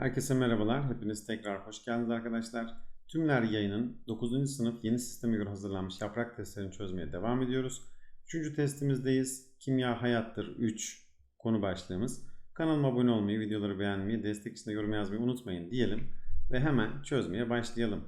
Herkese merhabalar. Hepiniz tekrar hoş geldiniz arkadaşlar. Tümler yayının 9. sınıf yeni sisteme göre hazırlanmış yaprak testlerini çözmeye devam ediyoruz. 3. testimizdeyiz. Kimya hayattır 3 konu başlığımız. Kanalıma abone olmayı, videoları beğenmeyi, destek için de yorum yazmayı unutmayın diyelim. Ve hemen çözmeye başlayalım.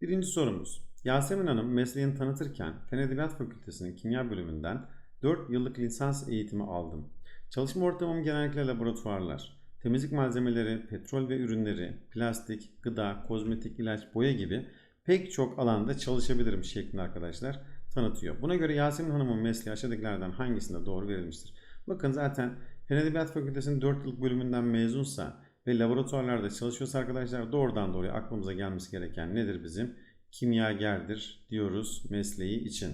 Birinci sorumuz. Yasemin Hanım mesleğini tanıtırken Fen Edebiyat Fakültesi'nin kimya bölümünden 4 yıllık lisans eğitimi aldım. Çalışma ortamım genellikle laboratuvarlar. Temizlik malzemeleri, petrol ve ürünleri, plastik, gıda, kozmetik, ilaç, boya gibi pek çok alanda çalışabilirim şeklinde arkadaşlar tanıtıyor. Buna göre Yasemin Hanım'ın mesleği aşağıdakilerden hangisinde doğru verilmiştir? Bakın zaten Fen Edebiyat Fakültesi'nin 4 yıllık bölümünden mezunsa ve laboratuvarlarda çalışıyorsa arkadaşlar doğrudan doğruya aklımıza gelmesi gereken nedir bizim? Kimyagerdir diyoruz mesleği için.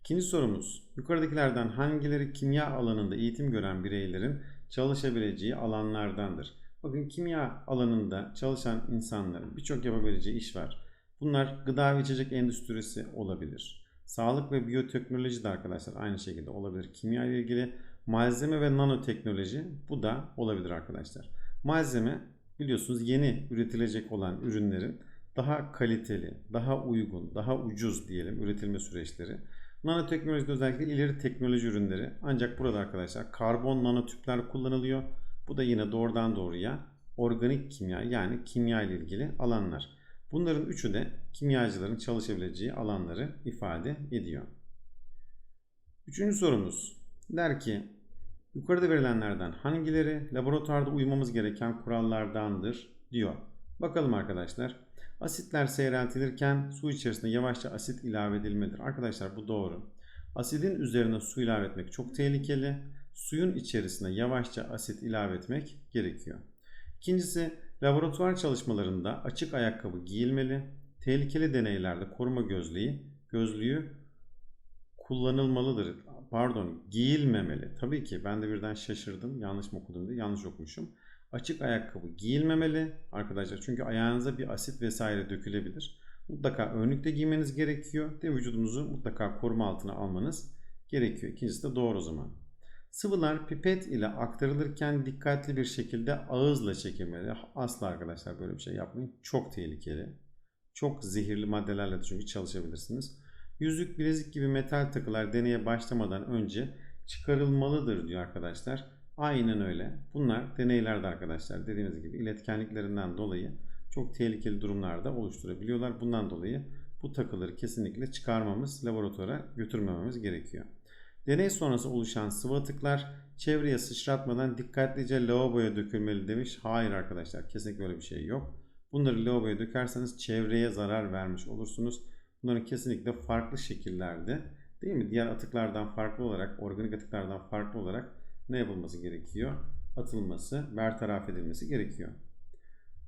İkinci sorumuz. Yukarıdakilerden hangileri kimya alanında eğitim gören bireylerin çalışabileceği alanlardandır? Bakın kimya alanında çalışan insanların birçok yapabileceği iş var. Bunlar gıda ve içecek endüstrisi olabilir. Sağlık ve biyoteknoloji de arkadaşlar aynı şekilde olabilir. Kimya ile ilgili malzeme ve nanoteknoloji bu da olabilir arkadaşlar. Malzeme biliyorsunuz yeni üretilecek olan ürünlerin daha kaliteli, daha uygun, daha ucuz diyelim üretilme süreçleri. Nanoteknolojide özellikle ileri teknoloji ürünleri. Ancak burada arkadaşlar karbon nanotüpler kullanılıyor. Bu da yine doğrudan doğruya organik kimya yani kimya ile ilgili alanlar. Bunların üçü de kimyacıların çalışabileceği alanları ifade ediyor. Üçüncü sorumuz der ki yukarıda verilenlerden hangileri laboratuvarda uymamız gereken kurallardandır diyor. Bakalım arkadaşlar. Asitler seyreltilirken su içerisine yavaşça asit ilave edilmedir. Arkadaşlar bu doğru. Asidin üzerine su ilave etmek çok tehlikeli. Suyun içerisine yavaşça asit ilave etmek gerekiyor. İkincisi laboratuvar çalışmalarında açık ayakkabı giyilmeli. Tehlikeli deneylerde koruma gözlüğü, gözlüğü kullanılmalıdır. Pardon giyilmemeli. Tabii ki ben de birden şaşırdım. Yanlış mı okudum diye yanlış okumuşum. Açık ayakkabı giyilmemeli arkadaşlar. Çünkü ayağınıza bir asit vesaire dökülebilir. Mutlaka önlükte giymeniz gerekiyor. De vücudunuzu mutlaka koruma altına almanız gerekiyor. İkincisi de doğru zaman. Sıvılar pipet ile aktarılırken dikkatli bir şekilde ağızla çekilmeli. Asla arkadaşlar böyle bir şey yapmayın. Çok tehlikeli. Çok zehirli maddelerle de çünkü çalışabilirsiniz. Yüzük, bilezik gibi metal takılar deneye başlamadan önce çıkarılmalıdır diyor arkadaşlar. Aynen öyle. Bunlar deneylerde arkadaşlar dediğimiz gibi iletkenliklerinden dolayı çok tehlikeli durumlarda oluşturabiliyorlar. Bundan dolayı bu takıları kesinlikle çıkarmamız, laboratuvara götürmememiz gerekiyor. Deney sonrası oluşan sıvı atıklar çevreye sıçratmadan dikkatlice lavaboya dökülmeli demiş. Hayır arkadaşlar kesinlikle öyle bir şey yok. Bunları lavaboya dökerseniz çevreye zarar vermiş olursunuz. Bunların kesinlikle farklı şekillerde değil mi? Diğer atıklardan farklı olarak, organik atıklardan farklı olarak ne yapılması gerekiyor? Atılması, bertaraf edilmesi gerekiyor.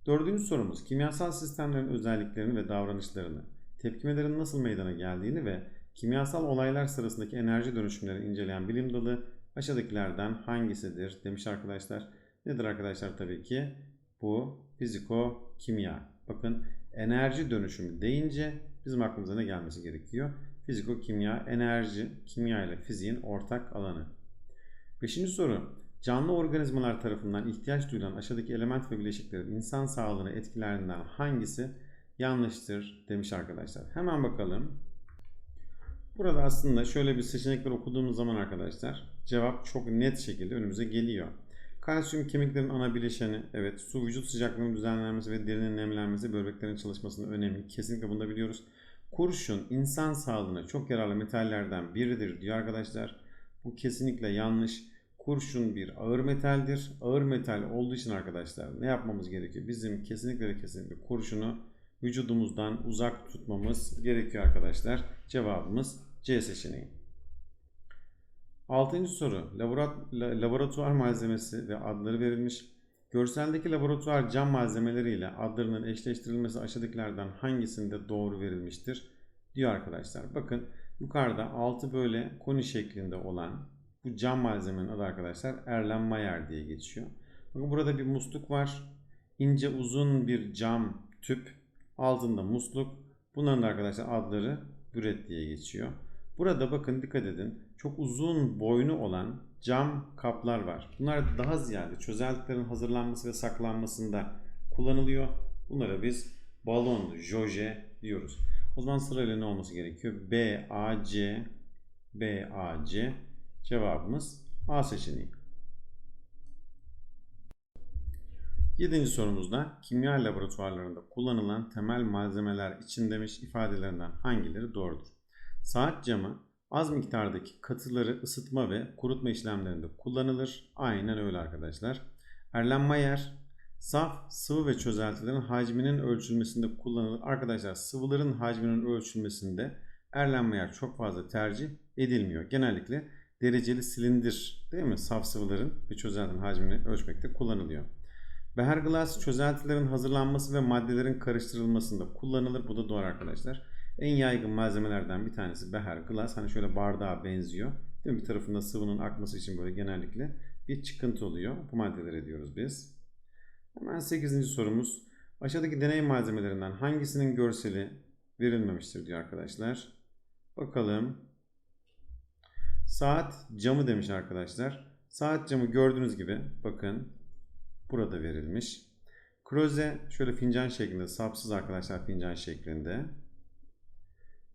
Dördüncü sorumuz kimyasal sistemlerin özelliklerini ve davranışlarını, tepkimelerin nasıl meydana geldiğini ve kimyasal olaylar sırasındaki enerji dönüşümlerini inceleyen bilim dalı aşağıdakilerden hangisidir demiş arkadaşlar. Nedir arkadaşlar tabii ki? Bu fiziko kimya. Bakın enerji dönüşümü deyince bizim aklımıza ne gelmesi gerekiyor? Fiziko kimya, enerji, kimya ile fiziğin ortak alanı. Beşinci soru. Canlı organizmalar tarafından ihtiyaç duyulan aşağıdaki element ve bileşiklerin insan sağlığını etkilerinden hangisi yanlıştır demiş arkadaşlar. Hemen bakalım. Burada aslında şöyle bir seçenekler okuduğumuz zaman arkadaşlar cevap çok net şekilde önümüze geliyor. Kalsiyum kemiklerin ana bileşeni. Evet su vücut sıcaklığının düzenlenmesi ve derinin nemlenmesi böbreklerin çalışmasında önemli. Kesinlikle bunu da biliyoruz. Kurşun insan sağlığına çok yararlı metallerden biridir diyor arkadaşlar. Bu kesinlikle yanlış. Kurşun bir ağır metaldir. Ağır metal olduğu için arkadaşlar ne yapmamız gerekiyor? Bizim kesinlikle ve kesinlikle kurşunu vücudumuzdan uzak tutmamız gerekiyor arkadaşlar. Cevabımız C seçeneği. Altıncı soru. Laboratuvar malzemesi ve adları verilmiş. Görseldeki laboratuvar cam malzemeleriyle adlarının eşleştirilmesi aşağıdakilerden hangisinde doğru verilmiştir? Diyor arkadaşlar. Bakın yukarıda altı böyle koni şeklinde olan bu cam malzemenin adı arkadaşlar Erlenmeyer diye geçiyor. Bakın burada bir musluk var. İnce uzun bir cam tüp. Altında musluk. Bunların da arkadaşlar adları büret diye geçiyor. Burada bakın dikkat edin. Çok uzun boynu olan cam kaplar var. Bunlar daha ziyade çözeltilerin hazırlanması ve saklanmasında kullanılıyor. Bunlara biz balon, joje diyoruz. O zaman sırayla ne olması gerekiyor? B, A, C, B, A, C. Cevabımız A seçeneği. Yedinci sorumuzda kimya laboratuvarlarında kullanılan temel malzemeler için demiş ifadelerinden hangileri doğrudur? Saat camı az miktardaki katıları ısıtma ve kurutma işlemlerinde kullanılır. Aynen öyle arkadaşlar. Erlenmeyer saf, sıvı ve çözeltilerin hacminin ölçülmesinde kullanılır. Arkadaşlar sıvıların hacminin ölçülmesinde Erlenmeyer çok fazla tercih edilmiyor. Genellikle dereceli silindir değil mi? Saf sıvıların ve çözeltinin hacmini ölçmekte kullanılıyor. Beherglas çözeltilerin hazırlanması ve maddelerin karıştırılmasında kullanılır. Bu da doğru arkadaşlar. En yaygın malzemelerden bir tanesi beherglas. Hani şöyle bardağa benziyor. Değil mi? Bir tarafında sıvının akması için böyle genellikle bir çıkıntı oluyor. Bu maddelere diyoruz biz. Hemen 8. sorumuz. Aşağıdaki deney malzemelerinden hangisinin görseli verilmemiştir diyor arkadaşlar. Bakalım. Saat camı demiş arkadaşlar. Saat camı gördüğünüz gibi bakın burada verilmiş. Kroze şöyle fincan şeklinde, sapsız arkadaşlar fincan şeklinde.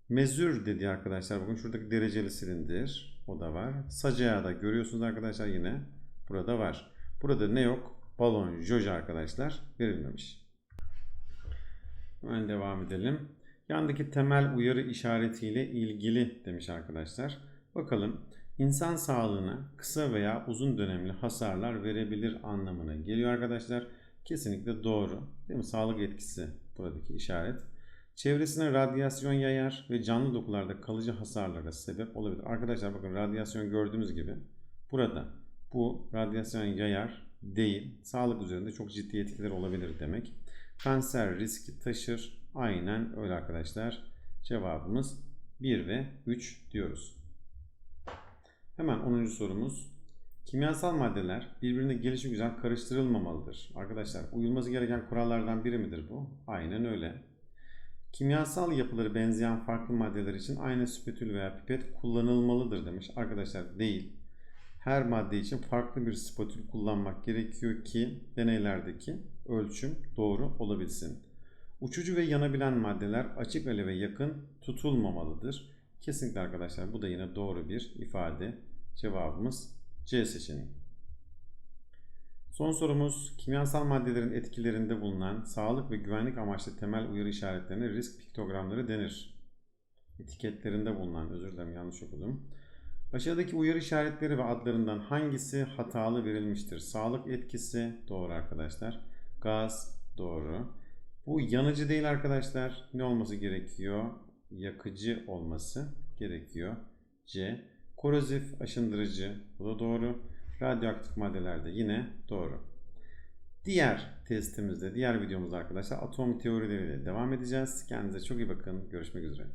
Mezür dedi arkadaşlar. Bakın şuradaki dereceli silindir. O da var. Sacağı da görüyorsunuz arkadaşlar yine. Burada var. Burada ne yok? Balon, joja arkadaşlar verilmemiş. Hemen devam edelim. Yandaki temel uyarı işaretiyle ilgili demiş arkadaşlar. Bakalım insan sağlığına kısa veya uzun dönemli hasarlar verebilir anlamına geliyor arkadaşlar. Kesinlikle doğru. Değil mi? Sağlık etkisi buradaki işaret. Çevresine radyasyon yayar ve canlı dokularda kalıcı hasarlara sebep olabilir. Arkadaşlar bakın radyasyon gördüğünüz gibi burada bu radyasyon yayar değil. Sağlık üzerinde çok ciddi etkileri olabilir demek. Kanser riski taşır. Aynen öyle arkadaşlar. Cevabımız 1 ve 3 diyoruz. Hemen 10. sorumuz. Kimyasal maddeler birbirine gelişi güzel karıştırılmamalıdır. Arkadaşlar uyulması gereken kurallardan biri midir bu? Aynen öyle. Kimyasal yapıları benzeyen farklı maddeler için aynı spatül veya pipet kullanılmalıdır demiş. Arkadaşlar değil. Her madde için farklı bir spatül kullanmak gerekiyor ki deneylerdeki ölçüm doğru olabilsin. Uçucu ve yanabilen maddeler açık aleve yakın tutulmamalıdır. Kesinlikle arkadaşlar bu da yine doğru bir ifade. Cevabımız C seçeneği. Son sorumuz kimyasal maddelerin etkilerinde bulunan sağlık ve güvenlik amaçlı temel uyarı işaretlerine risk piktogramları denir. Etiketlerinde bulunan özür dilerim yanlış okudum. Aşağıdaki uyarı işaretleri ve adlarından hangisi hatalı verilmiştir? Sağlık etkisi doğru arkadaşlar. Gaz doğru. Bu yanıcı değil arkadaşlar. Ne olması gerekiyor? Yakıcı olması gerekiyor. C. Korozif aşındırıcı. Bu da doğru. Radyoaktif maddelerde yine doğru. Diğer testimizde, diğer videomuzda arkadaşlar atom teorileriyle devam edeceğiz. Kendinize çok iyi bakın. Görüşmek üzere.